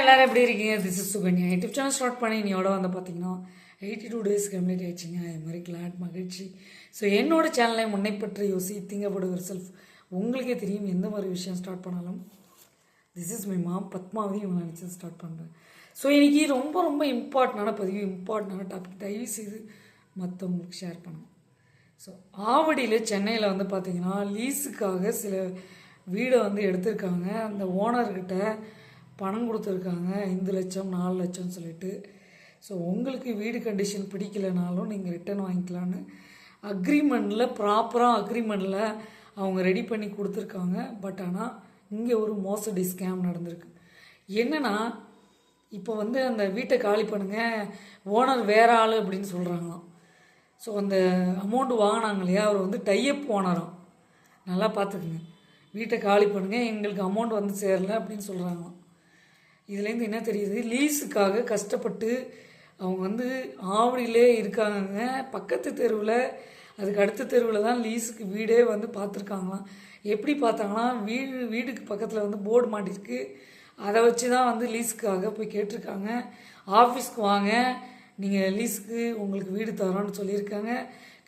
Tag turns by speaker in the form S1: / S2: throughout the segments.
S1: எல்லாரும் எப்படி இருக்கீங்க? This is Sukanya. YouTube channel start பண்ணி இன்னையோட வந்து பார்த்தீங்கன்னா எயிட்டி டூ டேஸ் கம்ப்ளீட் ஆயிடுச்சுங்க. அது மாதிரி கிளாட் மகிழ்ச்சி. ஸோ என்னோட சேனலை முன்னை பற்றி யோசி திங்க ஒரு செல்ஃப் உங்களுக்கே தெரியும் எந்த மாதிரி விஷயம் ஸ்டார்ட் பண்ணாலும். This is my mom Padmavathi இவங்க நினச்சி ஸ்டார்ட் பண்ணுறேன் ஸோ இன்றைக்கி ரொம்ப ரொம்ப இம்பார்ட்டண்டான பதிவு இம்பார்ட்டண்டான டாபிக் தயவு செய்து மற்றவங்களுக்கு ஷேர் பண்ணும் ஸோ ஆவடியில் சென்னையில் வந்து பார்த்தீங்கன்னா லீஸுக்காக சில வீடை வந்து எடுத்திருக்காங்க. அந்த ஓனர்கிட்ட பணம் கொடுத்துருக்காங்க. ஐந்து லட்சம் நாலு லட்சம்னு சொல்லிட்டு. ஸோ உங்களுக்கு வீடு கண்டிஷன் பிடிக்கலனாலும் நீங்கள் ரிட்டர்ன் வாங்கிக்கலான்னு அக்ரிமெண்ட்டில் ப்ராப்பராக அக்ரிமெண்ட்டில் அவங்க ரெடி பண்ணி கொடுத்துருக்காங்க. பட் ஆனால் இங்கே ஒரு மோசடி ஸ்கேம் நடந்திருக்கு. என்னென்னா இப்போ வந்து அந்த வீட்டை காலி பண்ணுங்க ஓனர் வேற ஆள் அப்படின்னு சொல்கிறாங்களாம் ஸோ அந்த அமௌண்ட் வாங்கினாங்க இல்லையா? அவர் வந்து டையப் ஓனராம் நல்லா பார்த்துக்குங்க. வீட்டை காலி பண்ணுங்க எங்களுக்கு அமௌண்ட் வந்து சேரல அப்படின்னு சொல்கிறாங்களாம் இதுலேருந்து என்ன தெரியுது? லீஸுக்காக கஷ்டப்பட்டு அவங்க வந்து ஆவடியிலே இருக்காங்க பக்கத்து தெருவில் அதுக்கு அடுத்த தெருவில் தான் லீஸுக்கு வீடே வந்து பார்த்துருக்காங்களாம். எப்படி பார்த்தாங்கன்னா வீடு வீடுக்கு பக்கத்தில் வந்து போர்டு மாட்டிருக்கு. அதை வச்சு தான் வந்து லீஸுக்காக போய் கேட்டிருக்காங்க. ஆஃபீஸ்க்கு வாங்க. நீங்கள் லீஸுக்கு உங்களுக்கு வீடு தரோன்னு சொல்லியிருக்காங்க.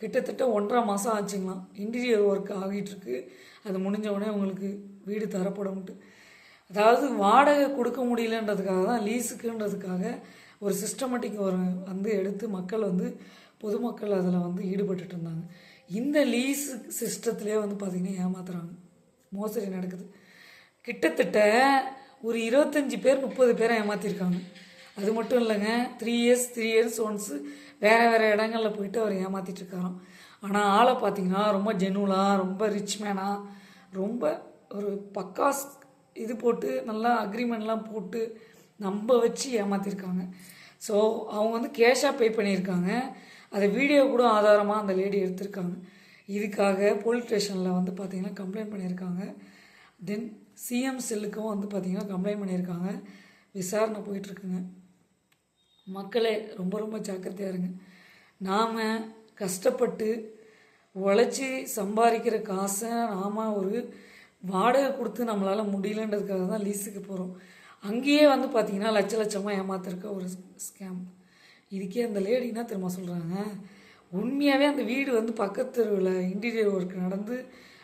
S1: கிட்டத்தட்ட ஒன்றரை மாதம் ஆச்சுங்களாம். இன்டீரியர் ஒர்க் ஆகிட்டுருக்கு அது முடிஞ்ச உடனே உங்களுக்கு வீடு தரப்படும்ட்டு அதாவது வாடகை கொடுக்க முடியலன்றதுக்காக தான் லீஸுக்குன்றதுக்காக ஒரு சிஸ்டமேட்டிக் ஒரு வந்து எடுத்து மக்கள் வந்து பொதுமக்கள் அதில் வந்து ஈடுபட்டுட்டு இருந்தாங்க. இந்த லீஸ் சிஸ்டத்திலே வந்து பார்த்திங்கன்னா ஏமாத்துறாங்க. மோசடி நடக்குது. கிட்டத்தட்ட ஒரு இருபத்தஞ்சி பேர் முப்பது பேரை ஏமாற்றிருக்காங்க அது மட்டும் இல்லைங்க three years three years once வேறு வேறு இடங்களில் போயிட்டு அவர் ஏமாற்றிட்டுருக்காராம் ஆனால் ஆளை பார்த்தீங்கன்னா ரொம்ப ஜெனுவலாக ரொம்ப ரிச் மேனாக ரொம்ப ஒரு பக்காஸ் இது போட்டு நல்லா அக்ரிமெண்ட்லாம் போட்டு நம்ப வச்சு ஏமாற்றிருக்காங்க ஸோ அவங்க வந்து கேஷாக பே பண்ணியிருக்காங்க. அதை வீடியோ கூட ஆதாரமாக அந்த லேடி எடுத்திருக்காங்க. இதுக்காக போலீஸ் ஸ்டேஷனில் வந்து பார்த்திங்கன்னா கம்ப்ளைண்ட் பண்ணியிருக்காங்க. தென் சிஎம் செல்லுக்கும் வந்து பார்த்திங்கன்னா கம்ப்ளைண்ட் பண்ணியிருக்காங்க. விசாரணை போயிட்டுருக்குங்க. மக்களே ரொம்ப ரொம்ப ஜாக்கிரதையாக இருங்க. நாம் கஷ்டப்பட்டு உழைச்சி சம்பாதிக்கிற காசை நாம் ஒரு வாடகை கொடுத்து நம்மளால் முடியலன்றதுக்காக தான் லீஸுக்கு போகிறோம் அங்கேயே வந்து பார்த்திங்கன்னா லட்ச லட்சமாக ஏமாத்திருக்க ஒரு ஸ்கேம் இதுக்கே அந்த லேடின்னா திரும்ப சொல்கிறாங்க உண்மையாகவே அந்த வீடு வந்து பக்கத்து தெருவில் இன்டீரியர் ஒர்க் நடந்து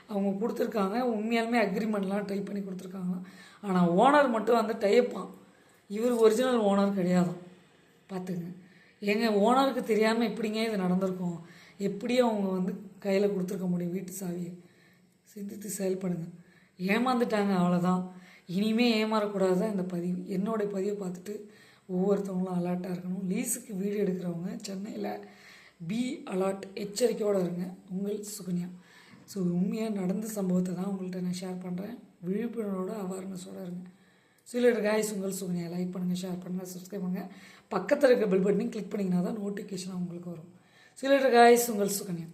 S1: அவங்க கொடுத்துருக்காங்க. உண்மையாலுமே அக்ரிமெண்ட்லாம் டைப் பண்ணி கொடுத்துருக்காங்களாம். ஆனால் ஓனர் மட்டும் வந்து டைப்பான் இவர் ஒரிஜினல் ஓனர் கிடையாதான் பார்த்துங்க எங்கள் ஓனருக்கு தெரியாமல் எப்படிங்க இது நடந்திருக்கும்? எப்படி அவங்க வந்து கையில் கொடுத்துருக்க முடியும் வீட்டு சாவியை. சிந்தித்து செயல்படுங்க. ஏமாந்துட்டாங்க அவ்வளோதான் இனிமே ஏமாறக்கூடாது தான் இந்த பதிவு. என்னுடைய பதிவை பார்த்துட்டு ஒவ்வொருத்தவங்களும் அலர்ட்டாக இருக்கணும். லீஸுக்கு வீடு எடுக்கிறவங்க சென்னையில் பி அலர்ட் எச்சரிக்கையோடு இருங்க. உங்கள் சுகன்யா. ஸோ உண்மையாக நடந்த சம்பவத்தை தான் உங்கள்கிட்ட நான் ஷேர் பண்ணுறேன் விழிப்புணர்வோட அவேர்னஸோடு இருங்க. சில காய்ஸ் உங்கள் சுகன்யா லைக் பண்ணுங்கள் ஷேர் பண்ணுங்கள் சப்ஸ்கிரைப் பண்ணுங்கள் பக்கத்தில் இருக்க பெல் பட்டனையும் கிளிக் பண்ணிங்கன்னா தான் நோட்டிஃபிகேஷன் உங்களுக்கு வரும். சில காய்ஸ் உங்கள் சுகன்யா.